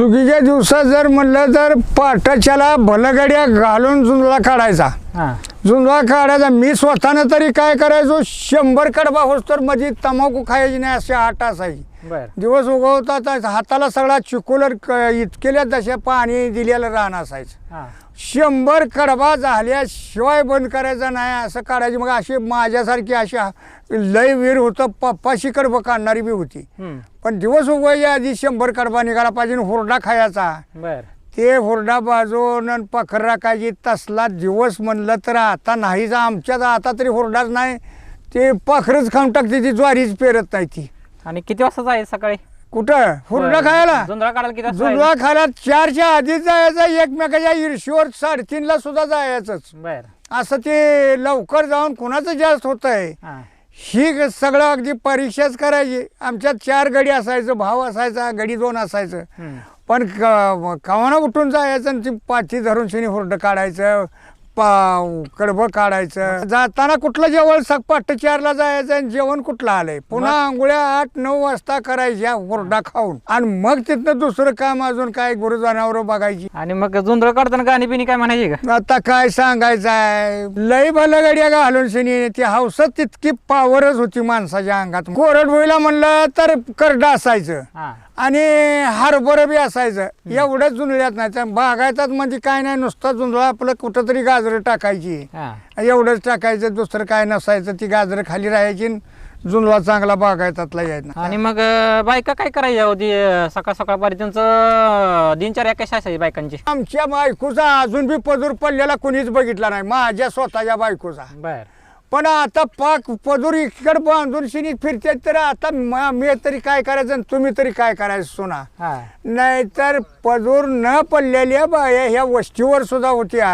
सुगीच्या दिवसात जर म्हणलं तर पाटाच्याला भलगड्या घालून जुंजला काढायचा. जुंजला काढायचा. मी स्वतःनं तरी काय करायचो? शंभर कडबा होस तर मध्ये तंबाखू खायची नाही अशी आट असायची. दिवस उगवतात हाताला सगळा चिकोलर इतकेल्या तशा पाणी दिलेलं रान असायचं. शंभर कडबा झाल्याशिवाय बंद करायचा नाही असं काढायची. मग अशी माझ्यासारखी अशी लय वीर होतं पप्पाशी कडबं काढणारी बी होती. पण दिवस उगवायच्या आधी शंभर कडबा निघाला पाहिजे हुरडा खायचा. ते हुरडा बाजून आणि पखर राखायची तसला दिवस म्हणलं तर आता नाहीच आमच्यात आता तरी हुरडाच नाही. ते पाखरच खाऊन टाकते ती ज्वारीच पेरत नाही ती. आणि किती वाजता जायचं सकाळी? कुठं? हुरडा खायला? जुंधळा काढायला किती वाजता जुलवा खायला चारच्या आधीच जायचं एकमेकाच्या ईर्षीवर साडेतीनला सुद्धा जायचंच. जायचं? बर. असं ते लवकर जाऊन कुणाचं जास्त होत आहे हा. ही ग- सगळं अगदी परीक्षाच करायची. आमच्यात चार गडी असायचं भाव असायचा गडी दोन असायचं. हम्म. पण क- कवाना उठून जायचं आणि ती पाठी धरून शिनी हुरडं काढायचं पा कडबं काढायचं. जाताना कुठलं जेवण सक पाठ चारला जायचं आणि जेवण कुठलं आलंय? पुन्हा आंघोळ्या आठ नऊ वाजता करायच्या हुरडा खाऊन. आणि मग तिथनं दुसरं काम अजून काय गुरु जनावरं बघायची. आणि मग जुंधळ काढताना गाणी बिनी काय म्हणायची का? आता काय सांगायचंय? लई भलं गड्या घालून शिनी. ती हौसत तितकी पावरच होती माणसाच्या अंगात. कोरड होईला म्हणलं तर करडं असायचं. आणि हरभरं बी असायचं. एवढंच जुंजळ्यात नाही तर बागायतात म्हणजे काय नाही नुसतं जुंजळा आपलं कुठंतरी गाजरं टाकायची. हा. एवढंच टाकायचं दुसरं काय नसायचं ती गाजरं खाली राहायची जुंजळा चांगला बागायतातला यायचा. आणि मग बायका काय करायच्या होती सकाळ सकाळ पारी त्यांचं दिनचर्या कशी असायची बायकांची? आमच्या बायकोचा अजून बी पदूर पडलेला कोणीच बघितला नाही. माझ्या स्वतःच्या बायकोचा. बर. पण आता पाक पदूर इकडे बांधून शिनी फिरते तर आता म- तरी काय करायचं आणि तुम्ही तरी काय करायचं सोना? नाहीतर पदूर न पडलेल्या बाया ह्या वस्तीवर सुद्धा होत्या.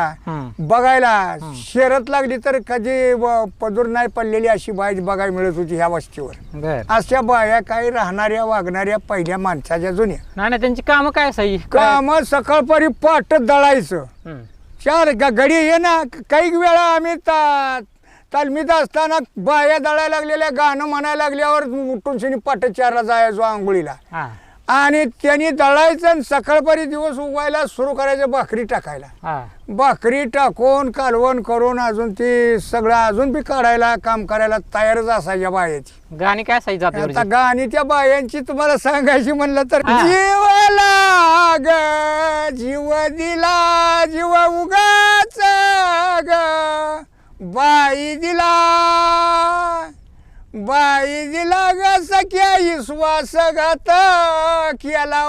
बघायला शरत लागली तर कधी पदूर नाही पडलेली अशी बाई बघायला मिळत होती ह्या वस्तीवर. अशा बाया काही राहणाऱ्या वागणाऱ्या पहिल्या माणसाच्या जुन्या. नाही त्यांची कामं काय असायची काम सकाळपरी पाट दळायचं. चार गडी ये ना काही वेळा आम्ही तालमीत असताना बाया दळायला लागलेल्या गाणं म्हणायला लागल्यावर उठून शिनी पाट चारला जायचो आंघोळीला. हा. आणि त्यांनी दळायचं आणि सकाळपरी दिवस उगवायला सुरू करायचं भाकरी टाकायला. हा. भाकरी टाकून कालवण करून अजून ती सगळं अजून बी काढायला काम करायला तयारच असायच्या बायाची. गाणी काय असायची आता जाते गाणी त्या बायांची तुम्हाला सांगायची म्हणलं तर हा. जीवला ग जीव दिला जीव उगाच ग बाई दिला बाई दिला ग सख्या विश्वास घात केला